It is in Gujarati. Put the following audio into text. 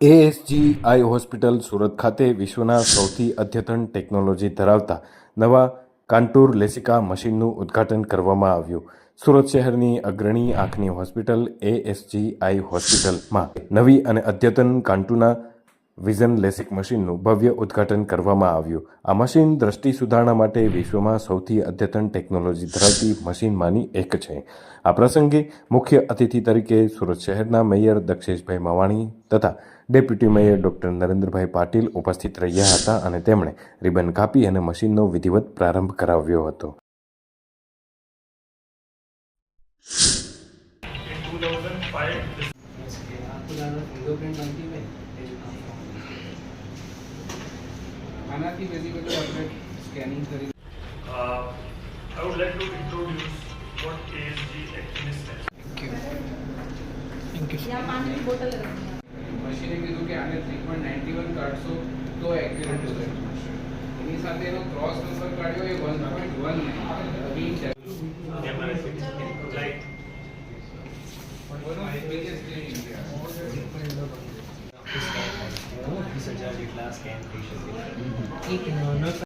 એએસજી આઈ હોસ્પિટલ સુરત ખાતે વિશ્વના સૌથી અદ્યતન ટેકનોલોજી ધરાવતા નવા કાન્ટુર લેસિકા મશીનનું ઉદ્ઘાટન કરવામાં આવ્યું. સુરત શહેરની અગ્રણી આંખની હોસ્પિટલ એએસજી આઈ હોસ્પિટલમાં નવી અને અદ્યતન કાન્ટૂના વિઝન લેસિક મશીનનું ભવ્ય ઉદ્ઘાટન કરવામાં આવ્યું. આ મશીન દ્રષ્ટિ સુધારણા માટે વિશ્વમાં સૌથી અદ્યતન ટેકનોલોજી ધરાવતી મશીનમાંની એક છે. આ પ્રસંગે મુખ્ય અતિથિ તરીકે સુરત શહેરના મેયર દક્ષેશભાઈ મવાણી તથા deputy mayor doctor Narendrabhai Patil ઉપસ્થિત રહ્યા હતા અને તેમણે રિબન કાપી અને મશીનનો વિધિવત પ્રારંભ કરાવ્યો હતો. In આનાથી બેઝિકલી આપણે સ્કેનિંગ કરી uh, I would like to introduce what ASG actually stands या पानी की बोतल रखनी है મશીને કીધું કે આને થ્રી પોઈન્ટ નાઇન્ટી વન કાઢશો તો એક્યુરેટ રિઝલ્ટ મળશે એની સાથે એનો ક્રોસ નંબર કાઢ્યો એ one point one nine like as can uh, teach you.